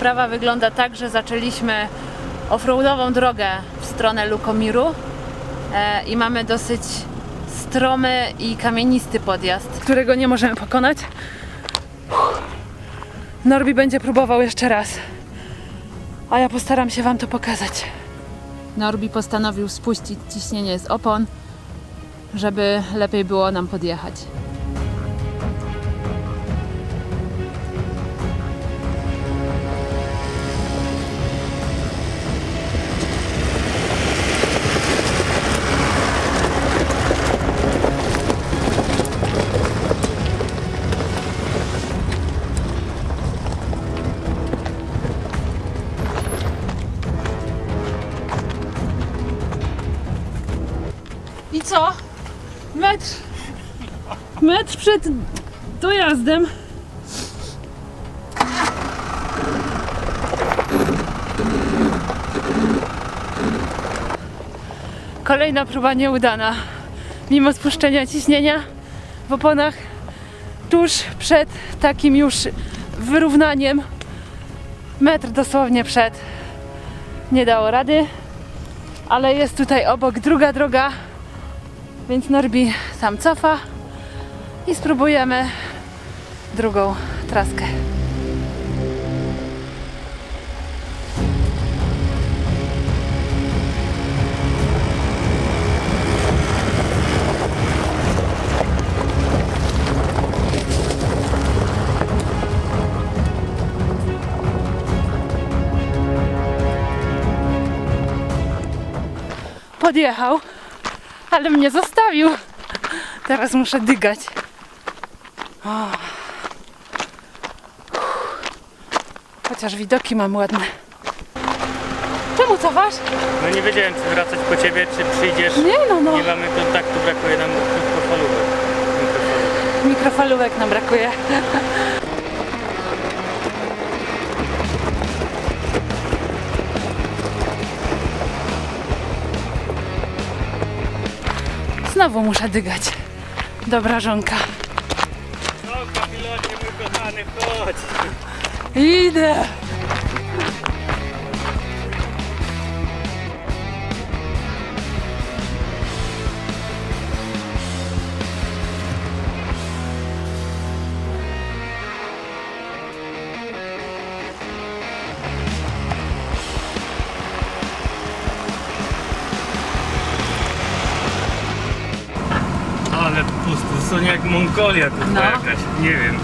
wyprawa wygląda tak, że zaczęliśmy offroadową drogę w stronę Lukomiru e, i mamy dosyć stromy i kamienisty podjazd, którego nie możemy pokonać. Norbi będzie próbował jeszcze raz, a ja postaram się Wam to pokazać. Norbi postanowił spuścić ciśnienie z opon, żeby lepiej było nam podjechać. I co? Metr. Metr przed dojazdem. Kolejna próba nieudana. Mimo spuszczenia ciśnienia w oponach tuż przed takim już wyrównaniem metr dosłownie przed nie dało rady ale jest tutaj obok druga droga, więc Norbi sam cofa i spróbujemy drugą traskę. Podjechał, ale mnie zostawił. Teraz muszę dygać. O. Chociaż widoki mam ładne. Czemu cofasz? No nie wiedziałem czy wracać po ciebie, czy przyjdziesz. Nie no, no. Nie mamy kontaktu, brakuje nam mikrofalówek. Mikrofalówek. Mikrofalówek nam brakuje. Znowu muszę dygać. Dobra żonka. No kapilocie mój kochany, chodź. Idę. Mongolia tutaj No. jakaś, nie wiem.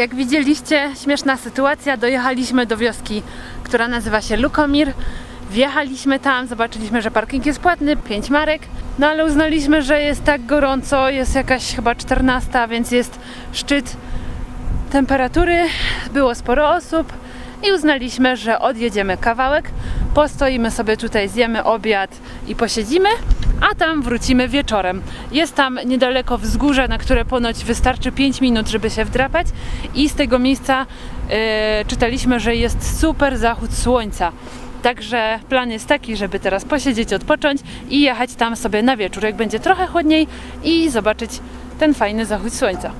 Jak widzieliście, śmieszna sytuacja. Dojechaliśmy do wioski, która nazywa się Lukomir. Wjechaliśmy tam, zobaczyliśmy, że parking jest płatny, 5 marek. No ale uznaliśmy, że jest tak gorąco, jest jakaś chyba 14, więc jest szczyt temperatury. Było sporo osób i uznaliśmy, że odjedziemy kawałek, postoimy sobie tutaj, zjemy obiad i posiedzimy, a tam wrócimy wieczorem. Jest tam niedaleko wzgórze, na które ponoć wystarczy 5 minut, żeby się wdrapać i z tego miejsca e, czytaliśmy, że jest super zachód słońca. Także plan jest taki, żeby teraz posiedzieć, odpocząć i jechać tam sobie na wieczór, jak będzie trochę chłodniej i zobaczyć ten fajny zachód słońca.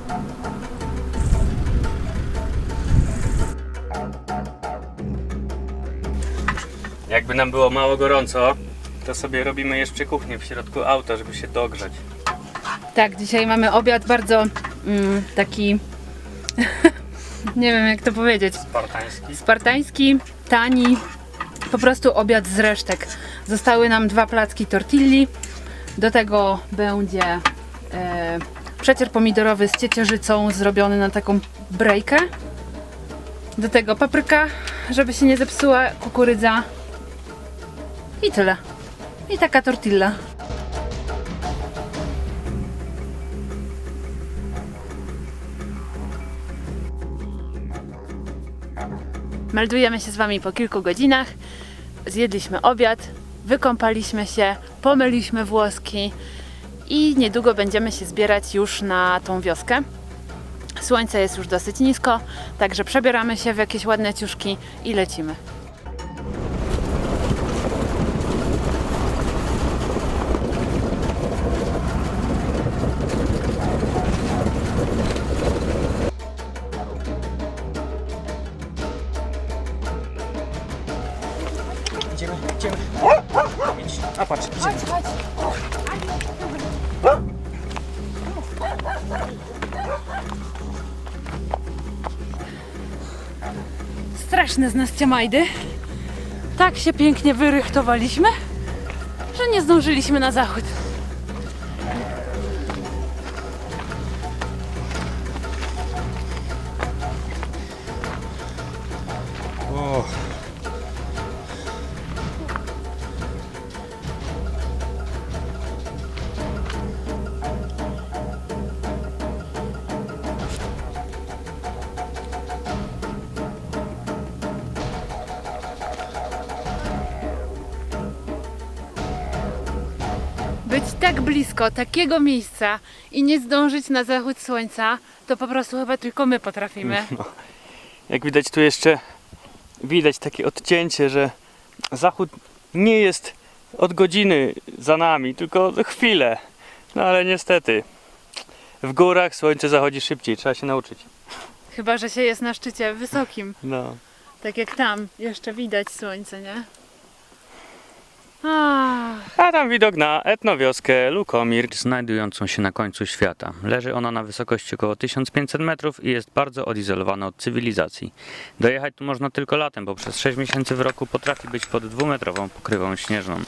Jakby nam było mało gorąco, to sobie robimy jeszcze kuchnię w środku auta, żeby się dogrzać. Tak, dzisiaj mamy obiad bardzo mm, taki, nie wiem jak to powiedzieć, Spartański. spartański, tani, po prostu obiad z resztek. Zostały nam dwa placki tortilli, do tego będzie e, przecier pomidorowy z ciecierzycą zrobiony na taką brejkę. Do tego papryka, żeby się nie zepsuła, kukurydza i tyle. I taka tortilla. Meldujemy się z Wami po kilku godzinach. Zjedliśmy obiad, wykąpaliśmy się, pomyliśmy włoski i niedługo będziemy się zbierać już na tą wioskę. Słońce jest już dosyć nisko, także przebieramy się w jakieś ładne ciuszki i lecimy. Straszne z nas ciamajdy. Tak się pięknie wyrychtowaliśmy, że nie zdążyliśmy na zachód. Tak blisko takiego miejsca i nie zdążyć na zachód słońca, to po prostu chyba tylko my potrafimy. Jak widać tu jeszcze widać takie odcięcie, że zachód nie jest od godziny za nami, tylko chwilę. No ale niestety w górach słońce zachodzi szybciej, trzeba się nauczyć. Chyba, że się jest na szczycie wysokim. No. Tak jak tam, jeszcze widać słońce, nie? A tam widok na etnowioskę Lukomir, znajdującą się na końcu świata. Leży ona na wysokości około 1500 metrów i jest bardzo odizolowana od cywilizacji. Dojechać tu można tylko latem, bo przez 6 miesięcy w roku potrafi być pod dwumetrową pokrywą śnieżną.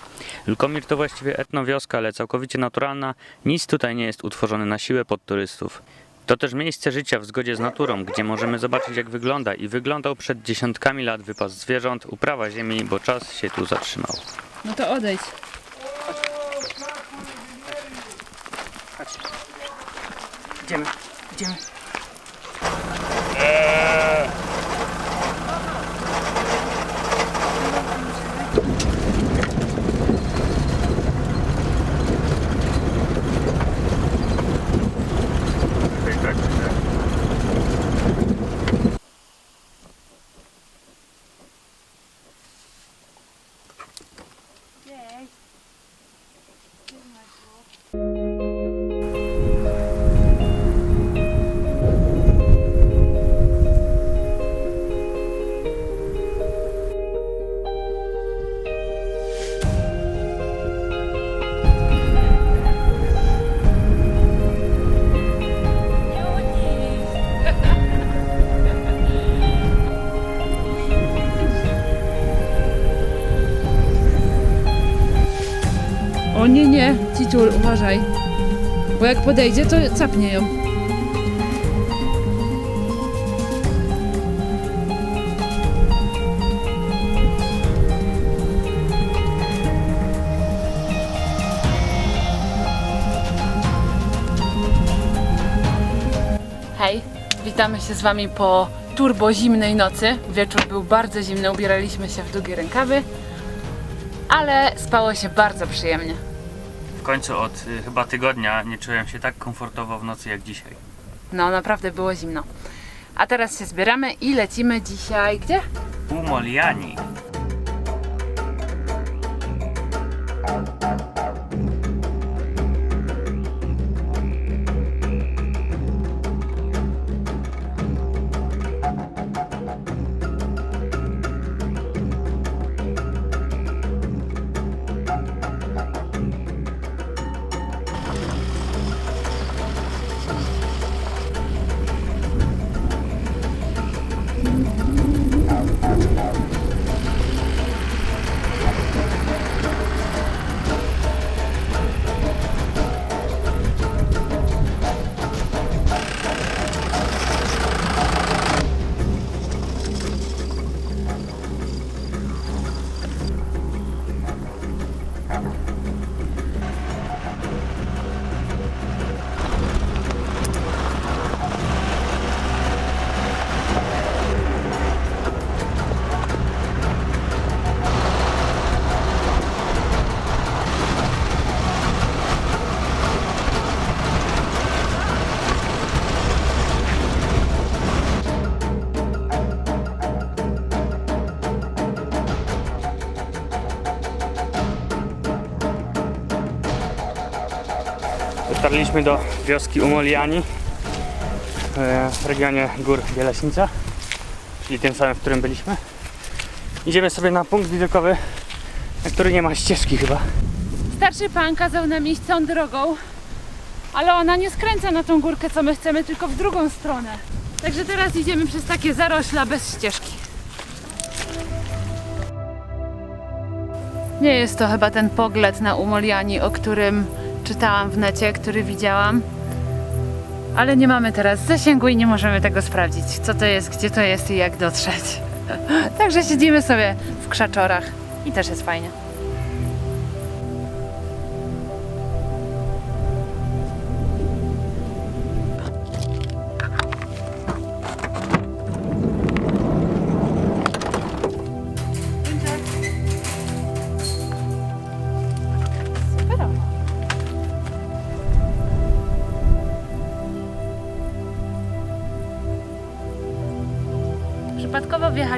Lukomir to właściwie etnowioska, ale całkowicie naturalna. Nic tutaj nie jest utworzone na siłę pod turystów. To też miejsce życia w zgodzie z naturą, gdzie możemy zobaczyć jak wygląda i wyglądał przed dziesiątkami lat wypas zwierząt, uprawa ziemi, bo czas się tu zatrzymał. No to odejdź. Idziemy, idziemy. O uważaj. Bo jak podejdzie, to capnie ją. Hej, witamy się z Wami po turbo zimnej nocy. Wieczór był bardzo zimny, ubieraliśmy się w długie rękawy, ale spało się bardzo przyjemnie. W końcu od y, chyba tygodnia nie czułem się tak komfortowo w nocy jak dzisiaj. No, naprawdę było zimno. A teraz się zbieramy i lecimy dzisiaj gdzie? Umoliani. Dotarliśmy do wioski Umoliani e, w regionie gór Bieleśnica, czyli tym samym, w którym byliśmy. Idziemy sobie na punkt widokowy, na który nie ma ścieżki chyba. Starszy pan kazał nam iść tą drogą, ale ona nie skręca na tą górkę, co my chcemy, tylko w drugą stronę. Także teraz idziemy przez takie zarośla bez ścieżki. Nie jest to chyba ten pogląd na Umoliani, o którym czytałam w necie, który widziałam. Ale nie mamy teraz zasięgu i nie możemy tego sprawdzić, co to jest, gdzie to jest i jak dotrzeć. Także siedzimy sobie w krzaczorach i też jest fajnie.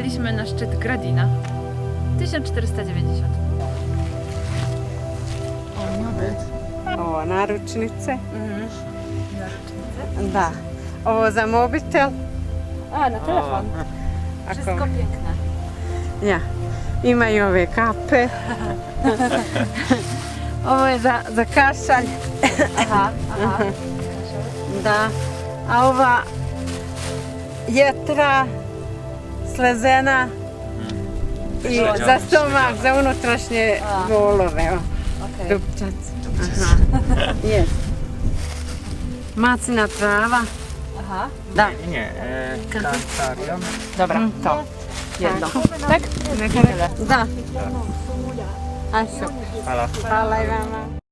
Wjechaliśmy na szczyt Gradina. 1490. O, nawet. Ovo naručnice. Da. Ovo za mobitel. A, na telefon. Ako, Wszystko piękne. ja. Imaju ove kape. Ovo za, za kašalj. Aha, aha. Da. A ova jetra slezena i Sređa. za stomak, za unutrašnje. Okej. Dupčac. Jest. Macina trava. Aha. Da. Nie, e, kantarion. Dobra, to. Jedno. Tak? Da. A super. Halo. Hvala i vama.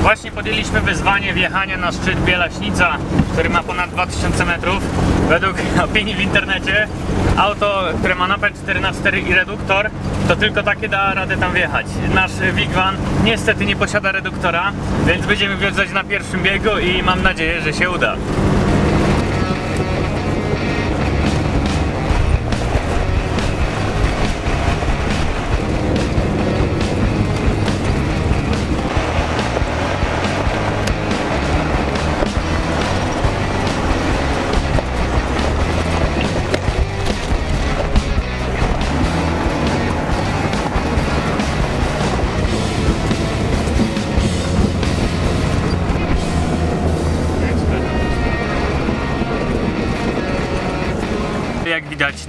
Właśnie podjęliśmy wyzwanie wjechania na szczyt Bielaśnica, który ma ponad 2000 metrów. Według opinii w internecie auto, które ma napęd 4x4 i reduktor, to tylko takie da radę tam wjechać. Nasz Wigwan niestety nie posiada reduktora, więc będziemy wjeżdżać na pierwszym biegu i mam nadzieję, że się uda.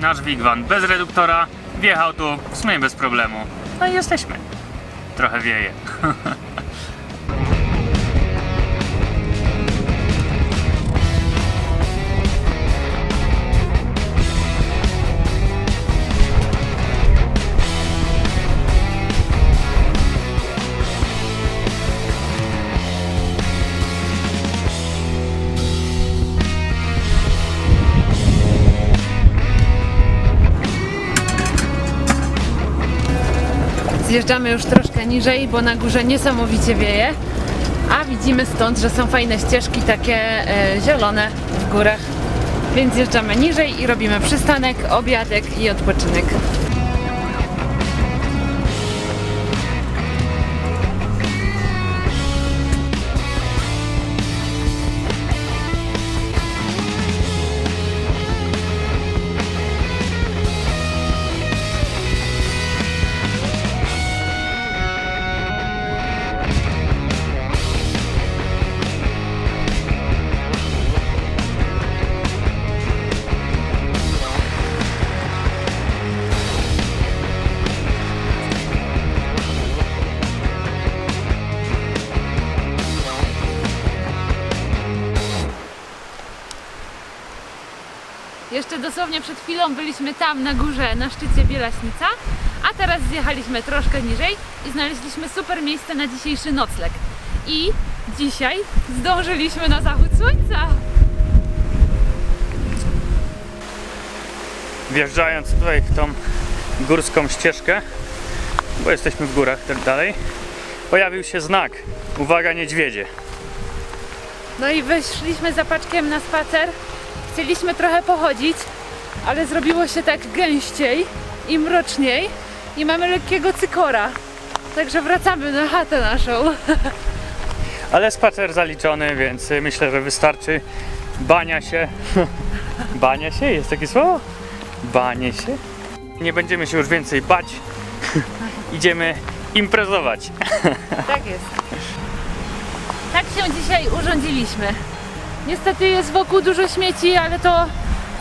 Nasz Wigwan bez reduktora wjechał tu w sumie bez problemu. No i jesteśmy. Trochę wieje. Zjeżdżamy już troszkę niżej, bo na górze niesamowicie wieje. A widzimy stąd, że są fajne ścieżki takie e, zielone w górach. Więc zjeżdżamy niżej i robimy przystanek, obiadek i odpoczynek. Dosłownie przed chwilą byliśmy tam na górze, na szczycie Bielaśnica, a teraz zjechaliśmy troszkę niżej i znaleźliśmy super miejsce na dzisiejszy nocleg. I dzisiaj zdążyliśmy na zachód słońca. Wjeżdżając tutaj w tą górską ścieżkę, bo jesteśmy w górach tak dalej, pojawił się znak. Uwaga niedźwiedzie. No i wyszliśmy za paczkiem na spacer. Chcieliśmy trochę pochodzić, ale zrobiło się tak gęściej i mroczniej i mamy lekkiego cykora. Także wracamy na chatę naszą. Ale spacer zaliczony, więc myślę, że wystarczy. Bania się. Bania się? Jest takie słowo? Banie się? Nie będziemy się już więcej bać. Idziemy imprezować. Tak jest. Tak się dzisiaj urządziliśmy. Niestety jest wokół dużo śmieci, ale to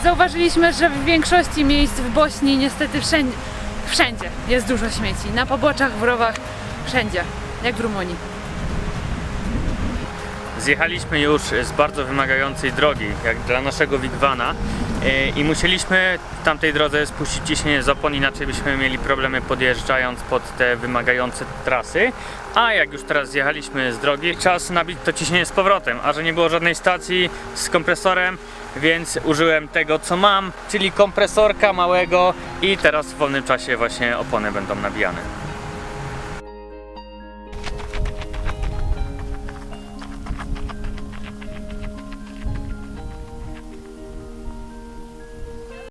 zauważyliśmy, że w większości miejsc w Bośni niestety wszędzie, wszędzie jest dużo śmieci. Na poboczach, w rowach, wszędzie. Jak w Rumunii. Zjechaliśmy już z bardzo wymagającej drogi, jak dla naszego Wigwana e, i musieliśmy w tamtej drodze spuścić ciśnienie z opon, inaczej byśmy mieli problemy podjeżdżając pod te wymagające trasy. A jak już teraz zjechaliśmy z drogi, czas nabić to ciśnienie z powrotem, a że nie było żadnej stacji z kompresorem, więc użyłem tego co mam, czyli kompresorka małego i teraz w wolnym czasie właśnie opony będą nabijane.